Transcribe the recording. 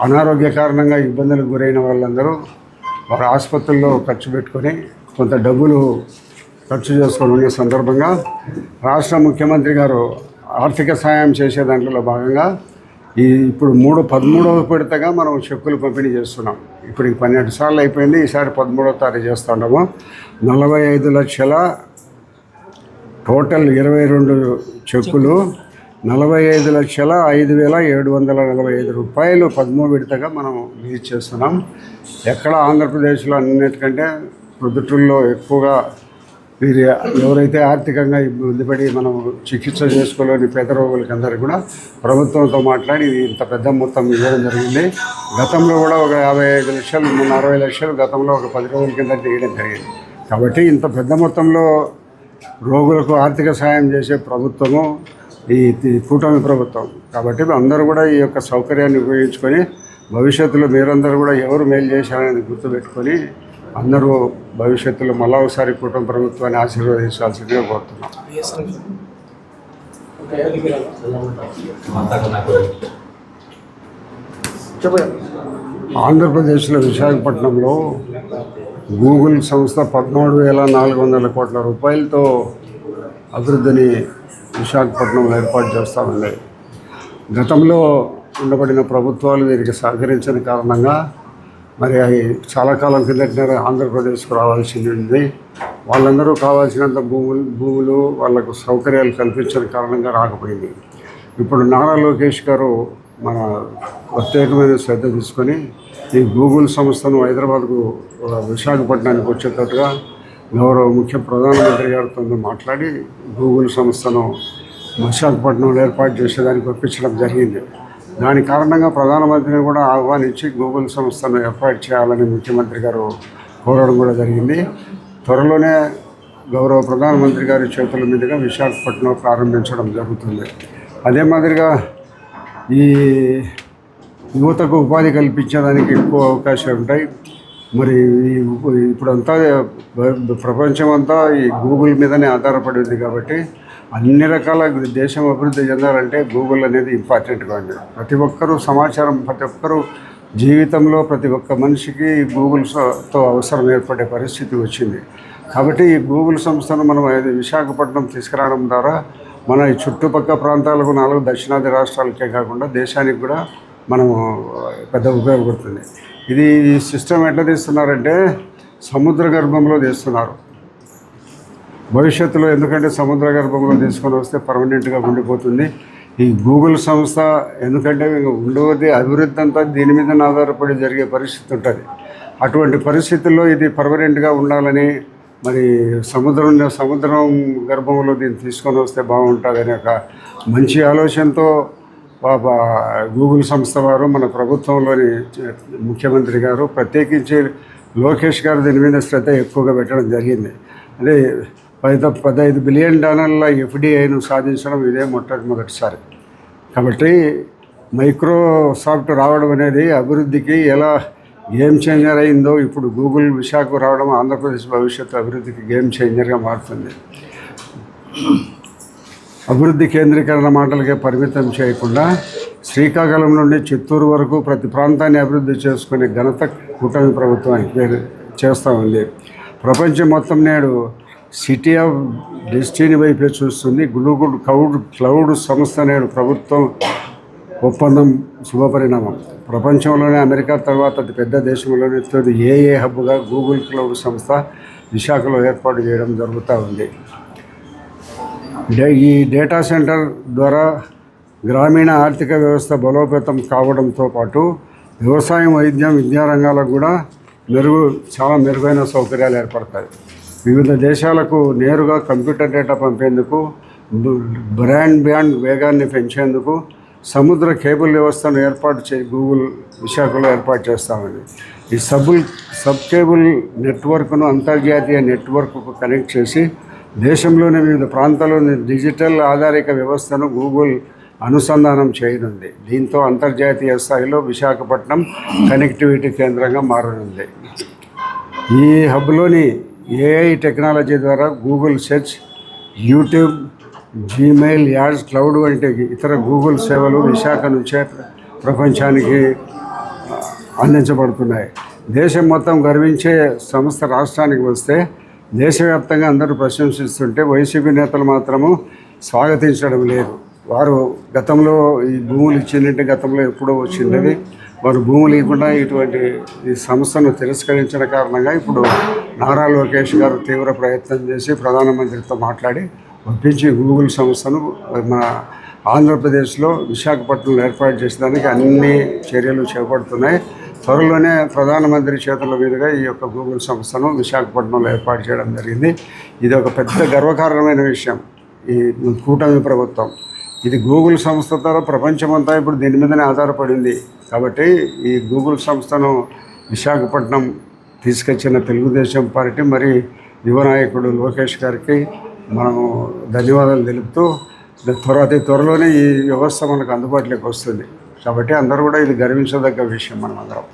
అనారోగ్య కారణంగా ఇబ్బందులకు గురైన వాళ్ళందరూ వారు ఆసుపత్రుల్లో ఖర్చు పెట్టుకొని కొంత డబ్బులు ఖర్చు చేసుకొని ఉండే సందర్భంగా రాష్ట్ర ముఖ్యమంత్రి గారు ఆర్థిక సాయం చేసే దాంట్లో భాగంగా ఈ ఇప్పుడు మూడు పదమూడవ విడతగా మనం చెక్కులు పంపిణీ చేస్తున్నాం. ఇప్పుడు ఈ పన్నెండు సార్లు అయిపోయింది ఈసారి పదమూడవ తారీఖు చేస్తున్నాము నలభై ఐదు లక్షల టోటల్ ఇరవై రెండు చెక్కులు నలభై ఐదు లక్షల ఐదు వేల ఏడు వందల నలభై ఐదు రూపాయలు పదమూడు విడతగా మనం రిలీజ్ చేస్తున్నాం. ఎక్కడ ఆంధ్రప్రదేశ్లో అన్నిటికంటే ప్రొద్దుటూరులో ఎక్కువగా వీరి ఎవరైతే ఆర్థికంగా ఇబ్బంది పడి మనం చికిత్స చేసుకోలేని పేద రోగులకి అందరికీ కూడా ప్రభుత్వంతో మాట్లాడి ఇంత పెద్ద మొత్తం ఇవ్వడం జరిగింది. గతంలో కూడా ఒక యాభై ఐదు లక్షలు మొన్న అరవై లక్షలు గతంలో ఒక పది రోజుల కింద ఇవ్వడం జరిగింది. కాబట్టి ఇంత పెద్ద మొత్తంలో రోగులకు ఆర్థిక సాయం చేసే ప్రభుత్వము ఈ కూటమి ప్రభుత్వం. కాబట్టి అందరూ కూడా ఈ యొక్క సౌకర్యాన్ని ఉపయోగించుకొని భవిష్యత్తులో మీరందరూ కూడా ఎవరు మేలు చేశారని గుర్తుపెట్టుకొని అందరూ భవిష్యత్తులో మళ్ళా ఒకసారి కూటమి ప్రభుత్వాన్ని ఆశీర్వదించాల్సిందిగా కోరుతున్నాం. ఆంధ్రప్రదేశ్లో విశాఖపట్నంలో గూగుల్ సంస్థ పద్నాలుగు వేల నాలుగు వందల కోట్ల రూపాయలతో అభివృద్ధిని విశాఖపట్నంలో ఏర్పాటు చేస్తామండి. గతంలో ఉండబడిన ప్రభుత్వాలు వీరికి సహకరించిన కారణంగా మరి అవి చాలా కాలం కిందట ఆంధ్రప్రదేశ్కు రావాల్సింది. ఉంది వాళ్ళందరూ కావాల్సినంత భూములు భూములు వాళ్ళకు సౌకర్యాలు కల్పించిన కారణంగా రాకపోయింది. ఇప్పుడు నారా లోకేష్ గారు మన ప్రత్యేకమైన శ్రద్ధ తీసుకొని ఈ గూగుల్ సంస్థను హైదరాబాద్కు విశాఖపట్నానికి వచ్చేటట్టుగా గౌరవ ముఖ్య ప్రధానమంత్రి గారితో మాట్లాడి గూగుల్ సంస్థను విశాఖపట్నంలో ఏర్పాటు చేసేదానికి ఒప్పించడం జరిగింది. దాని కారణంగా ప్రధానమంత్రిని కూడా ఆహ్వానించి గూగుల్ సంస్థను ఏర్పాటు చేయాలని ముఖ్యమంత్రి గారు కోరడం కూడా జరిగింది. త్వరలోనే గౌరవ ప్రధానమంత్రి గారి చేతుల మీదుగా విశాఖపట్నం ప్రారంభించడం జరుగుతుంది. అదే మాదిరిగా ఈ యువతకు ఉపాధి కల్పించడానికి ఎక్కువ అవకాశాలు ఉంటాయి. మరి ఈ ఇప్పుడంతా ప్రపంచమంతా ఈ గూగుల్ మీదనే ఆధారపడి ఉంది కాబట్టి అన్ని రకాల దేశం అభివృద్ధి చెందాలంటే గూగుల్ అనేది ఇంపార్టెంట్గా ఉంది. ప్రతి ఒక్కరూ సమాచారం ప్రతి ఒక్కరూ జీవితంలో ప్రతి ఒక్క మనిషికి గూగుల్తో అవసరం ఏర్పడే పరిస్థితి వచ్చింది. కాబట్టి ఈ గూగుల్ సంస్థను మనం విశాఖపట్నం తీసుకురావడం ద్వారా మన ఈ చుట్టుపక్క ప్రాంతాలకు నాలుగు దక్షిణాది రాష్ట్రాలకే కాకుండా దేశానికి కూడా మనము పెద్ద ఉపయోగపడుతుంది. ఇది ఈ సిస్టమ్ ఎట్లా తీస్తున్నారంటే సముద్ర గర్భంలో తీస్తున్నారు. భవిష్యత్తులో ఎందుకంటే సముద్ర గర్భంలో తీసుకొని వస్తే పర్మనెంట్గా ఉండిపోతుంది. ఈ గూగుల్ సంస్థ ఎందుకంటే ఉండవది అభివృద్ధి అంతా దీని మీద ఆధారపడి జరిగే పరిస్థితి ఉంటుంది. అటువంటి పరిస్థితుల్లో ఇది పర్మనెంట్గా ఉండాలని మరి సముద్రం సముద్రం గర్భంలో దీన్ని తీసుకొని వస్తే బాగుంటుంది అనే ఒక మంచి ఆలోచనతో పాప గూగుల్ సంస్థ వారు మన ప్రభుత్వంలోని ముఖ్యమంత్రి గారు ప్రత్యేకించి లోకేష్ గారు దీని మీద శ్రద్ధ ఎక్కువగా పెట్టడం జరిగింది. అంటే పది పదహైదు బిలియన్ డాలర్ల ఎఫ్డిఐను సాధించడం ఇదే మొట్టమొదటిసారి. కాబట్టి మైక్రోసాఫ్ట్ రావడం అనేది అభివృద్ధికి ఎలా గేమ్ చేంజర్ అయిందో ఇప్పుడు గూగుల్ విశాఖకు రావడం ఆంధ్రప్రదేశ్ భవిష్యత్తు అభివృద్ధికి గేమ్ చేంజర్గా మారుతుంది. అభివృద్ధి కేంద్రీకరణ మాటలకే పరిమితం చేయకుండా శ్రీకాకుళం నుండి చిత్తూరు వరకు ప్రతి ప్రాంతాన్ని అభివృద్ధి చేసుకునే ఘనత కూటమి ప్రభుత్వానికి పేరు చేస్తూ ఉంది. ప్రపంచం మొత్తం నేడు సిటీ ఆఫ్ డెస్టినీ వైపే చూస్తుంది. గ్లూగుల్ క్లౌడ్ క్లౌడ్ సంస్థ నేడు ప్రభుత్వం ఒప్పందం శుభపరిణామం. ప్రపంచంలోనే అమెరికా తర్వాత అతి పెద్ద దేశంలోనే తొలి ఏఏ హబ్గా గూగుల్ క్లౌడ్ సంస్థ విశాఖలో ఏర్పాటు చేయడం జరుగుతూ ఉంది. డే- ఈ డేటా సెంటర్ ద్వారా గ్రామీణ ఆర్థిక వ్యవస్థ బలోపేతం కావడంతో పాటు వ్యవసాయం వైద్యం విద్యా రంగాలకు కూడా మెరుగు చాలా మెరుగైన సౌకర్యాలు ఏర్పడతాయి. వివిధ దేశాలకు నేరుగా కంప్యూటర్ డేటా పంపేందుకు బ్రాండ్ బ్యాండ్ వేగాన్ని పెంచేందుకు సముద్ర కేబుల్ వ్యవస్థను ఏర్పాటు చే గూగుల్ విశాఖలో ఏర్పాటు చేస్తామని. ఈ సబుల్ సబ్ కేబుల్ నెట్వర్క్ను అంతర్జాతీయ నెట్వర్క్కు కనెక్ట్ చేసి దేశంలోని వివిధ ప్రాంతాల్లోని డిజిటల్ ఆధారిత వ్యవస్థను గూగుల్ అనుసంధానం చేయనుంది. దీంతో అంతర్జాతీయ స్థాయిలో విశాఖపట్నం కనెక్టివిటీ కేంద్రంగా మారనుంది. ఈ హబ్లోని ఏఐ టెక్నాలజీ ద్వారా Google search YouTube Gmail ads cloud వంటి ఇతర గూగుల్ సేవలు విశాఖ నుంచే ప్రపంచానికి అందించబడుతున్నాయి. దేశం మొత్తం గర్వించే సంస్థ రాష్ట్రానికి వస్తే దేశవ్యాప్తంగా అందరూ ప్రశంసిస్తుంటే వైసీపీ నేతలు మాత్రము స్వాగతించడం లేదు. వారు గతంలో ఈ భూములు ఇచ్చిందంటే గతంలో ఎప్పుడో వచ్చిందని వారు భూములు ఇవ్వకుండా ఇటువంటి ఈ సంస్థను తిరస్కరించిన కారణంగా ఇప్పుడు నారా లోకేష్ గారు తీవ్ర ప్రయత్నం చేసి ప్రధానమంత్రితో మాట్లాడి ఒప్పించి గూగుల్ సంస్థను మన ఆంధ్రప్రదేశ్లో విశాఖపట్నంలో ఏర్పాటు చేసేదానికి అన్ని చర్యలు చేపడుతున్నాయి. త్వరలోనే ప్రధానమంత్రి చేతుల మీదుగా ఈ యొక్క గూగుల్ సంస్థను విశాఖపట్నంలో ఏర్పాటు చేయడం జరిగింది. ఇది ఒక పెద్ద గర్వకారణమైన విషయం. ఈ కూటమి ప్రభుత్వం ఇది గూగుల్ సంస్థ ద్వారా ప్రపంచమంతా ఇప్పుడు దీని మీదనే ఆధారపడింది. కాబట్టి ఈ గూగుల్ సంస్థను విశాఖపట్నం తీసుకొచ్చిన తెలుగుదేశం పార్టీ మరి యువ నాయకుడు లోకేష్ గారికి మనము ధన్యవాదాలు తెలుపుతూ త్వర అతి త్వరలోనే ఈ వ్యవస్థ మనకు అందుబాటులోకి వస్తుంది. కాబట్టి అందరూ కూడా ఇది గర్వించదగ్గ విషయం మనం అందరం